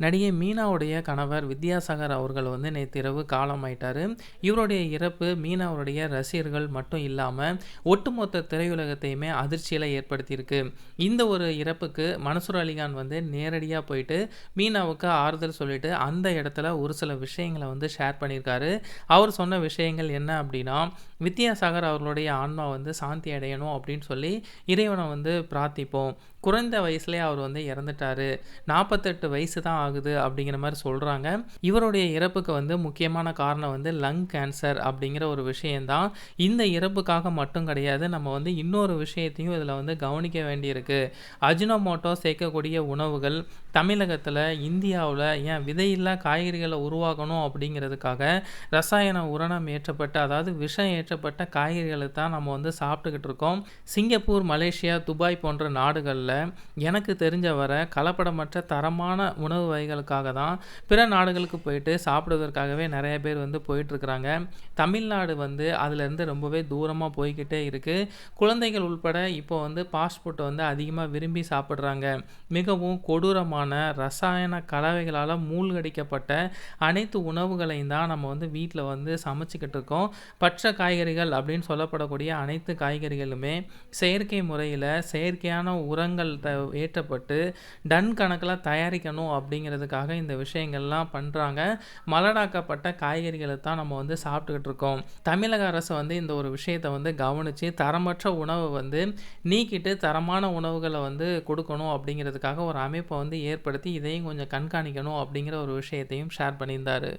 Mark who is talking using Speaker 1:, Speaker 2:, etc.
Speaker 1: நடிகை மீனாவுடைய கணவர் வித்யாசாகர் அவர்கள் வந்து நேற்றிரவு காலமாயிட்டார் இவருடைய இறப்பு மீனாவுடைய ரசிகர்கள் மட்டும் இல்லாமல் ஒட்டுமொத்த திரையுலகத்தையுமே அதிர்ச்சியில் ஏற்படுத்தியிருக்கு. இந்த ஒரு இறப்புக்கு மன்சூர் அலிகான் வந்து நேரடியாக போயிட்டு மீனாவுக்கு ஆறுதல் சொல்லிட்டு, அந்த இடத்துல ஒரு சில விஷயங்கள வந்து ஷேர் பண்ணியிருக்காரு. அவர் சொன்ன விஷயங்கள் என்ன அப்படின்னா வித்யாசாகர் அவர்களுடைய ஆன்மா வந்து சாந்தி அடையணும் அப்படின்னு சொல்லி இறைவனை வந்து பிரார்த்திப்போம். குறைந்த வயசுலேயே அவர் வந்து இறந்துட்டாரு. 48 வயசு தான் ஆகுது அப்படிங்கிற மாதிரி சொல்கிறாங்க இவருடைய இறப்புக்கு வந்து முக்கியமான காரணம் வந்து லங் கேன்சர் அப்படிங்கிற ஒரு விஷயந்தான் இந்த இறப்புக்காக மட்டும் கிடையாது. நம்ம வந்து இன்னொரு விஷயத்தையும் இதில் வந்து கவனிக்க வேண்டியிருக்கு. அஜினோமோட்டோ சேர்க்கக்கூடிய உணவுகள் தமிழகத்தில் இந்தியாவில் ஏன் விதையில்லா காய்கறிகளை உருவாக்கணும் அப்படிங்கிறதுக்காக ரசாயன உரணம் ஏற்றப்பட்ட அதாவது விஷம் ஏற்றப்பட்ட காய்கறிகளை தான் நம்ம வந்து சாப்பிட்டுக்கிட்டு இருக்கோம். சிங்கப்பூர், மலேசியா, துபாய் போன்ற நாடுகளில் எனக்கு தெரிஞ்ச வர கலப்படமற்ற தரமான உணவு வகைகளுக்காக தான் பிற நாடுகளுக்கு போயிட்டு சாப்பிடுவதற்காகவே நிறைய பேர் வந்து போயிட்டுருக்குறாங்க. தமிழ்நாடு வந்து அதுலேருந்து ரொம்பவே தூரமாக போய்கிட்டே இருக்குது குழந்தைகள் உள்பட இப்போ வந்து ஃபாஸ்ட் வந்து அதிகமாக விரும்பி சாப்பிட்றாங்க. மிகவும் கொடூரமான ரசாயன கலவைகளால் மூழ்கடிக்கப்பட்ட அனைத்து உணவுகளையும் தான் நம்ம வந்து வீட்டில் வந்து சமைச்சிக்கிட்டு இருக்கோம். பற்ற காய்கறிகள் அப்படின்னு சொல்லப்படக்கூடிய அனைத்து காய்கறிகளுமே செயற்கை முறையில் செயற்கையான உரங்கள் த ஏற்றப்பட்டு டன் கணக்கில் தயாரிக்கணும் அப்படிங்கிற அப்படிங்கிறதுக்காக இந்த விஷயங்கள்லாம் பண்ணுறாங்க மலடாக்கப்பட்ட காய்கறிகளை தான் நம்ம வந்து சாப்பிட்டுக்கிட்டு இருக்கோம். தமிழக அரசு வந்து இந்த ஒரு விஷயத்த வந்து கவனித்து தரமற்ற உணவை வந்து நீக்கிட்டு தரமான உணவுகளை வந்து கொடுக்கணும் அப்படிங்கிறதுக்காக ஒரு அமைப்பை வந்து ஏற்படுத்தி இதையும் கொஞ்சம் கண்காணிக்கணும் அப்படிங்கிற ஒரு விஷயத்தையும் ஷேர் பண்ணியிருந்தாரு.